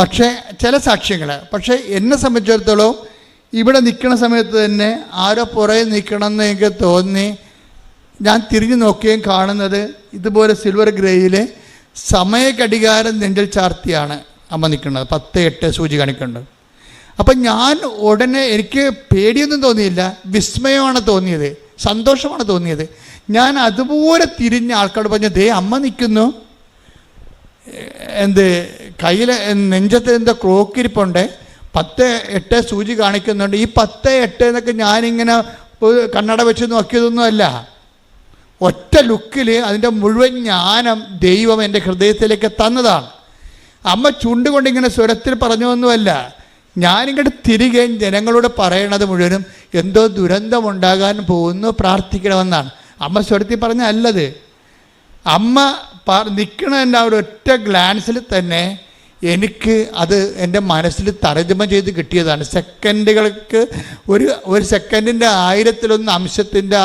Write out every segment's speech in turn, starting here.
പക്ഷേ ചില സാക്ഷ്യങ്ങൾ പക്ഷേ എന്നെ സംബന്ധിച്ചിടത്തോളം ഇവിടെ നിൽക്കുന്ന സമയത്ത് തന്നെ ആരോ പുറകെ നിൽക്കണമെന്ന് എനിക്ക് തോന്നി. ഞാൻ തിരിഞ്ഞു നോക്കുകയും കാണുന്നത് ഇതുപോലെ സിൽവർ ഗ്രേയിലെ സമയഘടികാരം നെഞ്ചിൽ ചാർത്തിയാണ് അമ്മ നിൽക്കുന്നത്. പത്ത് എട്ട് സൂചി കാണിക്കുന്നുണ്ട് അപ്പം ഞാൻ ഉടനെ എനിക്ക് പേടിയൊന്നും തോന്നിയില്ല. വിസ്മയമാണ് തോന്നിയത്. സന്തോഷമാണ് തോന്നിയത്. ഞാൻ അതുപോലെ തിരിഞ്ഞ ആൾക്കാരോട് പറഞ്ഞു ദേ അമ്മ നിൽക്കുന്നു. എന്ത് കയ്യിൽ നെഞ്ചത്ത് എന്താ ക്രോക്കിരിപ്പുണ്ട് പത്ത് എട്ട് സൂചി കാണിക്കുന്നുണ്ട്. ഈ പത്ത് എട്ട് എന്നൊക്കെ ഞാനിങ്ങനെ കണ്ണട വെച്ച് നോക്കിയതൊന്നുമല്ല ഒറ്റ ലുക്കിൽ അതിന്റെ മുഴുവൻ ജ്ഞാനം ദൈവം എന്റെ ഹൃദയത്തിലേക്ക് തന്നതാണ്. അമ്മ ചുണ്ടുകൊണ്ട് ഇങ്ങനെ സ്വരത്തിൽ പറഞ്ഞൊന്നുമല്ല ഞാനിങ്ങോട്ട് തിരികെ ജനങ്ങളോട് പറയണത് മുഴുവനും എന്തോ ദുരന്തമുണ്ടാകാൻ പോകുന്നു പ്രാർത്ഥിക്കണമെന്നാണ്. അമ്മ സ്വരത്തിൽ പറഞ്ഞ അല്ലത്. അമ്മ നിൽക്കണതിന്റെ ആ ഒരു ഒറ്റ ഗ്ലാൻസിൽ തന്നെ എനിക്ക് അത് എന്റെ മനസ്സിൽ തർജമ ചെയ്ത് കിട്ടിയതാണ്. സെക്കൻഡുകൾക്ക് ഒരു ഒരു സെക്കൻഡിന്റെ ആയിരത്തിലൊന്ന് അംശത്തിന്റെ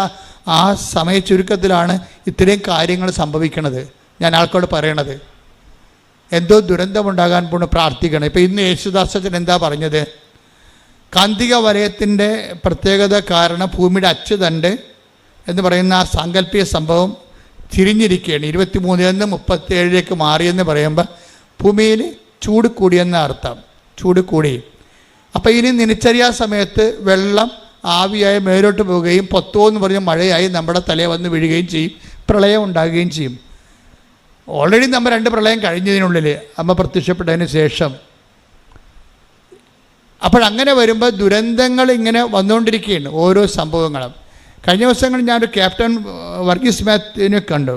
ആ- സമയ ചുരുക്കത്തിലാണ് ഇത്രയും കാര്യങ്ങൾ സംഭവിക്കുന്നത് ഞാൻ ആൾക്കോട് പറയണത്. എന്തോ ദുരന്തമുണ്ടാകാൻ പോണ് പ്രാർത്ഥിക്കണം. ഇപ്പം ഇന്ന് യേശുദാസച്ചൻ എന്താ പറഞ്ഞത്? കാന്തിക വലയത്തിന്റെ പ്രത്യേകത കാരണം ഭൂമിയുടെ അച്ചുതണ്ട് എന്ന് പറയുന്ന ആ സാങ്കല്പിക സംഭവം തിരിഞ്ഞിരിക്കുകയാണ്. ഇരുപത്തി മൂന്നിൽ നിന്ന് മുപ്പത്തേഴിലേക്ക് മാറിയെന്ന് പറയുമ്പോൾ ഭൂമിയിൽ ചൂട് കൂടിയെന്ന അർത്ഥം. ചൂട് കൂടി. അപ്പോൾ ഇനി നിനച്ചറിയാ സമയത്ത് വെള്ളം ആവിയായി മേലോട്ട് പോവുകയും പൊത്തോ എന്ന് പറഞ്ഞ മഴയായി നമ്മുടെ തലയെ വന്ന് വീഴുകയും ചെയ്യും. പ്രളയം ഉണ്ടാകുകയും ചെയ്യും. ഓൾറെഡി നമ്മൾ രണ്ട് പ്രളയം കഴിഞ്ഞതിനുള്ളിൽ അമ്മ പ്രത്യക്ഷപ്പെട്ടതിന് ശേഷം. അപ്പോഴങ്ങനെ വരുമ്പോൾ ദുരന്തങ്ങൾ ഇങ്ങനെ വന്നുകൊണ്ടിരിക്കുകയാണ് ഓരോ സംഭവങ്ങളും. കഴിഞ്ഞ ദിവസങ്ങളിൽ ഞാനൊരു ക്യാപ്റ്റൻ വർഗീസ് മാത്യുവിനെ കണ്ടു.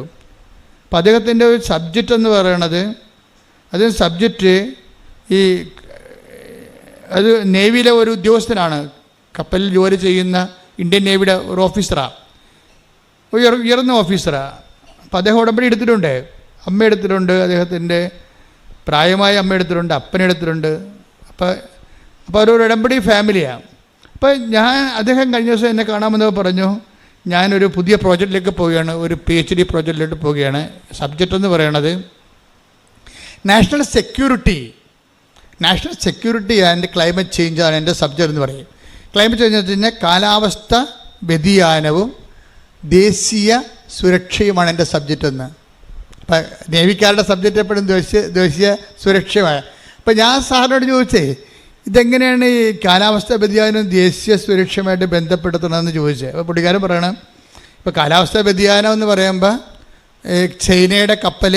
അപ്പോൾ അദ്ദേഹത്തിന്റെ ഒരു സബ്ജക്റ്റ് എന്ന് പറയണത് അത് സബ്ജക്റ്റ് ഈ അത് നേവിയിലെ ഒരു ഉദ്യോഗസ്ഥനാണ്. കപ്പലിൽ ജോലി ചെയ്യുന്ന ഇന്ത്യൻ നേവിയുടെ ഒരു ഓഫീസറാണ് ഉയർ ഉയർന്ന ഓഫീസറാണ് അപ്പോൾ അദ്ദേഹം ഉടമ്പടി എടുത്തിട്ടുണ്ട്. അമ്മ എടുത്തിട്ടുണ്ട് അദ്ദേഹത്തിന്റെ പ്രായമായ അമ്മ എടുത്തിട്ടുണ്ട് അപ്പനെടുത്തിട്ടുണ്ട് അപ്പം അപ്പോൾ അപ്പോൾ അവരൊരു ഉടമ്പടി ഫാമിലിയാണ് അപ്പോൾ ഞാൻ അദ്ദേഹം കഴിഞ്ഞ ദിവസം എന്നെ കാണാമെന്ന് പറഞ്ഞു. ഞാനൊരു പുതിയ പ്രോജക്റ്റിലേക്ക് പോവുകയാണ്. ഒരു പി എച്ച് ഡി പ്രോജക്റ്റിലേക്ക് പോവുകയാണ്. സബ്ജക്റ്റ് എന്ന് പറയണത് national security national security and climate change ആണ് എന്റെ സബ്ജക്റ്റ് എന്ന് പറയും. ക്ലൈമറ്റ് ചേഞ്ച് വെച്ച് കഴിഞ്ഞാൽ കാലാവസ്ഥ വ്യതിയാനവും ദേശീയ സുരക്ഷയുമാണ് എന്റെ സബ്ജക്റ്റ് എന്ന്. അപ്പം നേവിക്കാരുടെ സബ്ജക്റ്റ് എപ്പോഴും ദേശീയ ദേശീയ സുരക്ഷയുമാണ്. അപ്പം ഞാൻ സാറിനോട് ചോദിച്ചേ ഇതെങ്ങനെയാണ് ഈ കാലാവസ്ഥ വ്യതിയാനം ദേശീയ സുരക്ഷയുമായിട്ട് ബന്ധപ്പെടുത്തണമെന്ന് ചോദിച്ചത്? അപ്പോൾ പുള്ളിക്കാരൻ പറയണം ഇപ്പോൾ കാലാവസ്ഥ വ്യതിയാനം എന്ന് പറയുമ്പോൾ ചൈനയുടെ കപ്പൽ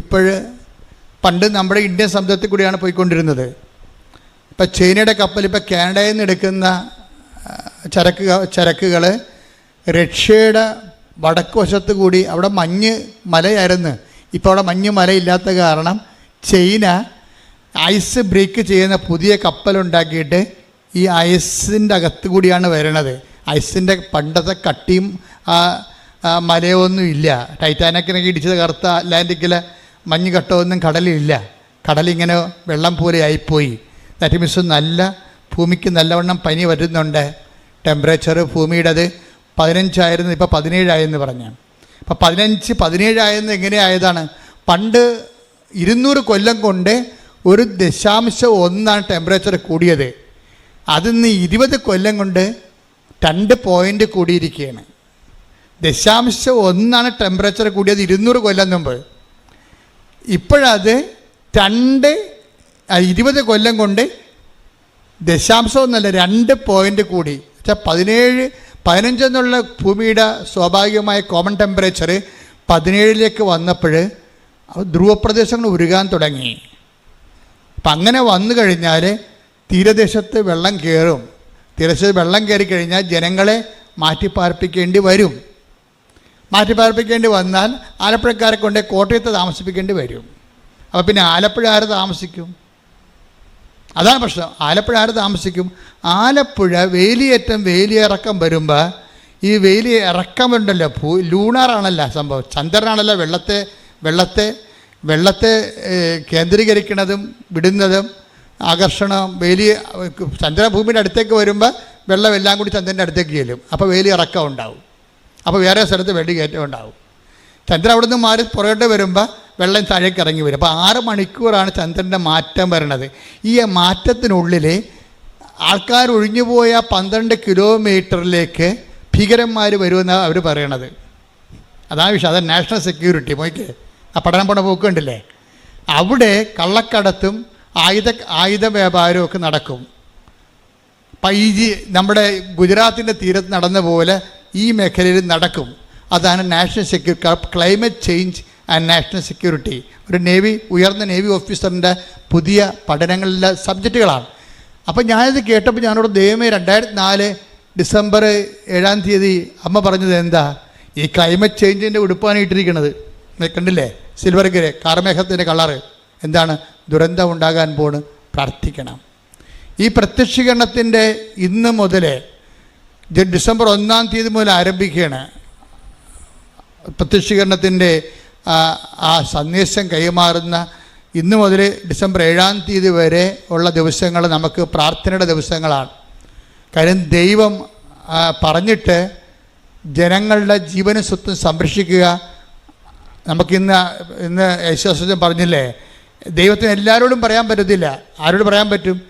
ഇപ്പോൾ പണ്ട് നമ്മുടെ ഇന്ത്യൻ സമുദ്രത്തിൽ കൂടിയാണ് പോയിക്കൊണ്ടിരുന്നത്. ഇപ്പം ചൈനയുടെ കപ്പൽ ഇപ്പോൾ കാനഡയിൽ നിന്ന് എടുക്കുന്ന ചരക്ക് ചരക്കുകൾ റഷ്യയുടെ വടക്ക് വശത്ത് കൂടി അവിടെ മഞ്ഞ് മലയായിരുന്നു. ഇപ്പോൾ അവിടെ മഞ്ഞ് മലയില്ലാത്ത കാരണം ചൈന ഐസ് ബ്രേക്ക് ചെയ്യുന്ന പുതിയ കപ്പലുണ്ടാക്കിയിട്ട് ഈ ഐസിന്റെ അകത്ത് കൂടിയാണ് വരണത്. ഐസിന്റെ പണ്ടത്തെ കട്ടിയും മലയൊന്നും ഇല്ല. ടൈറ്റാനക്കിനൊക്കെ ഇടിച്ചത് കറുത്ത അറ്റ്ലാന്റിക്കിലെ മഞ്ഞ് കട്ടമൊന്നും കടലിങ്ങനെ വെള്ളം പോലെ ആയിപ്പോയി. ദാറ്റ് മീൻസ് നല്ല ഭൂമിക്ക് നല്ലവണ്ണം പനി വരുന്നുണ്ട്. ടെമ്പറേച്ചർ ഭൂമിയുടേത് പതിനഞ്ചായിരുന്നു ഇപ്പോൾ പതിനേഴായെന്ന് പറഞ്ഞു. അപ്പോൾ പതിനഞ്ച് പതിനേഴായെന്ന് എങ്ങനെയായതാണ്? പണ്ട് ഇരുന്നൂറ് കൊല്ലം കൊണ്ട് ഒരു ദശാംശം ഒന്നാണ് ടെമ്പറേച്ചർ കൂടിയത്. അതിന്ന് ഇരുപത് കൊല്ലം കൊണ്ട് രണ്ട് പോയിന്റ് കൂടിയിരിക്കുകയാണ് ദശാംശം ഒന്നാണ് ടെമ്പറേച്ചർ കൂടിയത് ഇരുന്നൂറ് കൊല്ലം മുമ്പ്. ഇപ്പോഴത് രണ്ട് ഇരുപത് കൊല്ലം കൊണ്ട് ദശാംശം ഒന്നല്ല രണ്ട് പോയിന്റ് കൂടി. വെച്ചാൽ പതിനേഴ് പതിനഞ്ചെന്നുള്ള ഭൂമിയുടെ സ്വാഭാവികമായ കോമൺ ടെമ്പറേച്ചർ പതിനേഴിലേക്ക് വന്നപ്പോൾ ധ്രുവപ്രദേശങ്ങൾ ഉരുകാൻ തുടങ്ങി. അപ്പം അങ്ങനെ വന്നു കഴിഞ്ഞാൽ തീരദേശത്ത് വെള്ളം കയറും തീരദേശത്ത് വെള്ളം കയറി കഴിഞ്ഞാൽ ജനങ്ങളെ മാറ്റിപ്പാർപ്പിക്കേണ്ടി വരും. മാറ്റിപ്പാർപ്പിക്കേണ്ടി വന്നാൽ ആലപ്പുഴക്കാരെ കൊണ്ട് കോട്ടയത്ത് താമസിപ്പിക്കേണ്ടി വരും. അപ്പോൾ പിന്നെ ആലപ്പുഴ ആര് താമസിക്കും? അതാണ് പ്രശ്നം. ആലപ്പുഴ ആര് താമസിക്കും? ആലപ്പുഴ വേലിയേറ്റം വേലിയിറക്കം വരുമ്പോൾ ഈ വേലി ഇറക്കമുണ്ടല്ലോ ഭൂ ലൂണാറാണല്ലോ സംഭവം. ചന്ദ്രനാണല്ലോ വെള്ളത്തെ വെള്ളത്തെ വെള്ളത്തെ കേന്ദ്രീകരിക്കുന്നതും വിടുന്നതും ആകർഷണം വേലി ചന്ദ്രഭൂമിയുടെ അടുത്തേക്ക് വരുമ്പോൾ വെള്ളം എല്ലാം കൂടി ചന്ദ്രന്റെ അടുത്തേക്ക് ചെല്ലും. അപ്പോൾ വേലി ഇറക്കം ഉണ്ടാവും. അപ്പോൾ വേറെ സ്ഥലത്ത് വെള്ളി കയറ്റം ഉണ്ടാവും. ചന്ദ്രൻ അവിടെ നിന്ന് മാറി പുറകോട്ട് വരുമ്പോൾ വെള്ളം താഴേക്ക് ഇറങ്ങി വരും. അപ്പോൾ ആറ് മണിക്കൂറാണ് ചന്ദ്രന്റെ മാറ്റം വരണത്. ഈ മാറ്റത്തിനുള്ളിൽ ആൾക്കാർ ഒഴിഞ്ഞുപോയ പന്ത്രണ്ട് കിലോമീറ്ററിലേക്ക് ഭീകരന്മാർ വരുമെന്നാണ് അവർ പറയണത്. അതാണ് വിഷയം. അതാണ് നാഷണൽ സെക്യൂരിറ്റി. മോയ്ക്ക് ആ പഠനം പോണ പോക്ക് കണ്ടില്ലേ? അവിടെ കള്ളക്കടത്തും ആയുധ ആയുധ വ്യാപാരവും ഒക്കെ നടക്കും. പൈജി നമ്മുടെ ഗുജറാത്തിന്റെ തീരത്ത് നടന്ന പോലെ ഈ മേഖലയിൽ നടക്കും. അതാണ് national security climate change and national security ഒരു നേവി ഉയർന്ന നേവി ഓഫീസറിന്റെ പുതിയ പഠനങ്ങളിലെ സബ്ജക്റ്റുകളാണ് അപ്പം ഞാനിത് കേട്ടപ്പോൾ ഞാനോട് ദൈവമേ രണ്ടായിരത്തി നാല് ഡിസംബർ ഏഴാം തീയതി അമ്മ പറഞ്ഞത് എന്താ? ഈ ക്ലൈമറ്റ് ചേഞ്ചിന്റെ ഉടുപ്പാണ് ഇട്ടിരിക്കുന്നത് കണ്ടില്ലേ സിൽവർ ഗ്രേ കാർമേഘത്തിന്റെ കളറ് എന്താണ്? ദുരന്തം ഉണ്ടാകാൻ പോണ്. പ്രാർത്ഥിക്കണം. ഈ പ്രത്യക്ഷീകരണത്തിന്റെ ഇന്ന് മുതൽ ഡിസംബർ ഒന്നാം തീയതി മുതൽ ആരംഭിക്കുകയാണ്. പ്രത്യക്ഷീകരണത്തിന്റെ ആ, സന്ദേശം കൈമാറുന്ന ഇന്ന് മുതൽ ഡിസംബർ ഏഴാം തീയതി വരെ ഉള്ള ദിവസങ്ങൾ നമുക്ക് പ്രാർത്ഥനയുടെ ദിവസങ്ങളാണ്. കാര്യം ദൈവം പറഞ്ഞിട്ട് ജനങ്ങളുടെ ജീവനും സ്വത്തും സംരക്ഷിക്കുക നമുക്കിന്ന് ഇന്ന് യേശുദാസൻ പറഞ്ഞില്ലേ? ദൈവത്തിന് എല്ലാവരോടും പറയാൻ പറ്റത്തില്ല. ആരോട് പറയാൻ പറ്റും?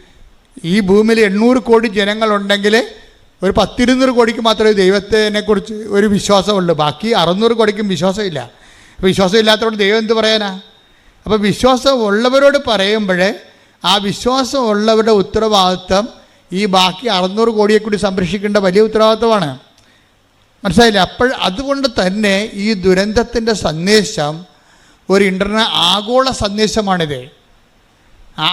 ഈ ഭൂമിയിൽ എണ്ണൂറ് കോടി ജനങ്ങളുണ്ടെങ്കിൽ ഒരു പത്തിരുന്നൂറ് കോടിക്ക് മാത്രമേ ദൈവത്തിനെക്കുറിച്ച് ഒരു വിശ്വാസമുള്ളൂ. ബാക്കി അറുന്നൂറ് കോടിക്കും വിശ്വാസമില്ല. വിശ്വാസം ഇല്ലാത്തവരോട് ദൈവം എന്ത് പറയാനാ? അപ്പോൾ വിശ്വാസം ഉള്ളവരോട് പറയുമ്പോൾ ആ വിശ്വാസമുള്ളവരുടെ ഉത്തരവാദിത്വം ഈ ബാക്കി അറുന്നൂറ് കോടിയെ കൂടി സംരക്ഷിക്കേണ്ട വലിയ ഉത്തരവാദിത്വമാണ്. മനസ്സിലായില്ലേ? അപ്പോൾ അതുകൊണ്ട് തന്നെ ഈ ദുരന്തത്തിന്റെ സന്ദേശം ഒരു ഇന്റർനെ ആഗോള സന്ദേശമാണിത്.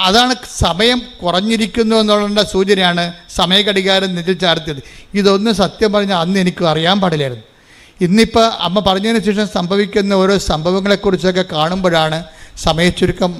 അതാണ് സമയം കുറഞ്ഞിരിക്കുന്നു എന്നുള്ള സൂചനയാണ് സമയഘടികാരം നെഞ്ചിൽ ചാർത്തിയത്. ഇതൊന്നും സത്യം പറഞ്ഞാൽ അന്ന് എനിക്ക് അറിയാൻ പാടില്ലായിരുന്നു. ഇന്നിപ്പോൾ അമ്മ പറഞ്ഞതിന് ശേഷം സംഭവിക്കുന്ന ഓരോ സംഭവങ്ങളെക്കുറിച്ചൊക്കെ കാണുമ്പോഴാണ് സമയച്ചുരുക്കം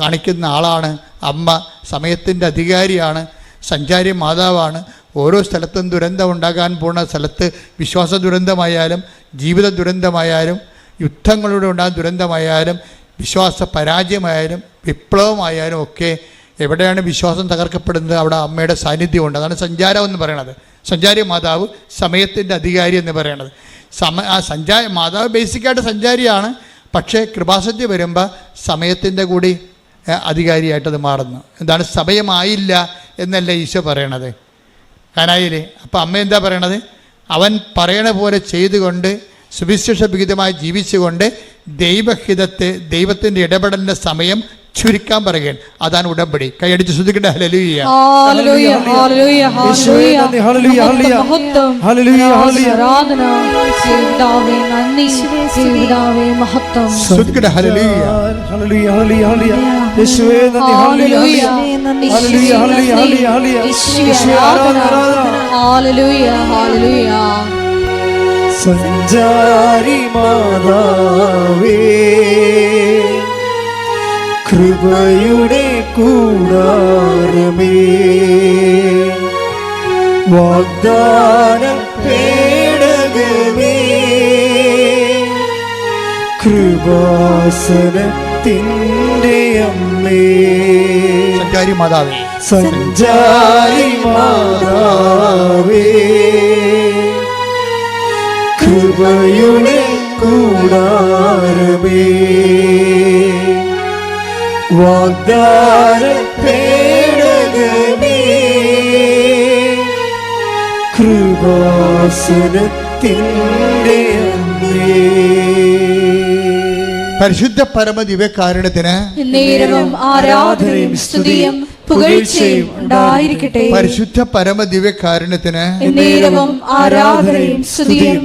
കാണിക്കുന്ന ആളാണ് അമ്മ സമയത്തിന്റെ അധികാരിയാണ് സഞ്ചാരി മാതാവാണ്. ഓരോ സ്ഥലത്തും ദുരന്തം ഉണ്ടാകാൻ പോകുന്ന സ്ഥലത്ത് വിശ്വാസ ദുരന്തമായാലും ജീവിത ദുരന്തമായാലും യുദ്ധങ്ങളിലൂടെ ഉണ്ടാകുന്ന ദുരന്തമായാലും വിശ്വാസ പരാജയമായാലും വിപ്ലവമായാലും ഒക്കെ എവിടെയാണ് വിശ്വാസം തകർക്കപ്പെടുന്നത്? അവിടെ അമ്മയുടെ സാന്നിധ്യമുണ്ട്. അതാണ് സഞ്ചാരം എന്ന് പറയണത് സഞ്ചാരി മാതാവ് സമയത്തിന്റെ അധികാരി എന്ന് പറയണത് സമ ആ സഞ്ചാര മാതാവ് ബേസിക്കായിട്ട് സഞ്ചാരിയാണ്. പക്ഷേ കൃപാസത്യം വരുമ്പോൾ സമയത്തിന്റെ കൂടി അധികാരിയായിട്ടത് മാറുന്നു. എന്താണ്? സമയമായില്ല. എന്നല്ല ഈശോ പറയണത്. കനായിലെ അപ്പം അമ്മ എന്താ പറയണത്? അവൻ പറയണ പോലെ ചെയ്തുകൊണ്ട് സുവിശേഷ വിഹിതമായി ജീവിച്ചുകൊണ്ട് ദൈവഹിതത്തെ ദൈവത്തിന്റെ ഇടപെടലിന്റെ സമയം ചുരുക്കാൻ പറയുകയാണ്. അതാണ് ഉടമ്പടി. കൈയടിച്ച് ശ്രദ്ധിക്കേണ്ട ഹല്ലേലൂയ. ഹല്ലേലൂയ ഹല്ലേലൂയ, ഹല്ലേലൂയ. ഹല്ലേലൂയ, ഹല്ലേലൂയ. ആരാധന സേവിതാവേ നന്ദി. സേവിതാവേ മഹത്വം. ശ്രദ്ധിക്കട്ടെ. ഹല്ലേലൂയ, ഹല്ലേലൂയ, ഹല്ലേലൂയ. യേശുവേ നന്ദി, ഹല്ലേലൂയ, ഹല്ലേലൂയ. ഹല്ലേലൂയ. ഹല്ലേലൂയ, ഹല്ലേലൂയ, ഹല്ലേലൂയ, ഹല്ലേലൂയ. യേശുവേ യേശുവേ ആരാധന ആരാധന, ആരാധന. ഹല്ലേലൂയ ഹല്ലേലൂയ. സഞ്ചാരി മാതാവേ. കൃപയുടെ കൂടാരമേ. വാഗ്ദാന പേടകമേ കൃപാസനത്തിന്റെ അമ്മേ. സഞ്ചാരി മാതാവേ സഞ്ചാരി മാതാവേ കൃപയുടെ കൂടാരമേ. വാഗ്ദാന പേടകമേ കൃപാസനത്തിന്റെ അമ്മേ പരിശുദ്ധ പരമ ദിവ്യകാരുണ്യത്തിന് നേരവും ആരാധനയും സ്തുതിയും പുകഴ്ചയും ഉണ്ടായിരിക്കട്ടെ. പരിശുദ്ധ പരമ ദിവ്യകാരുണ്യത്തിന് നേരവും ആരാധനയും സ്തുതിയും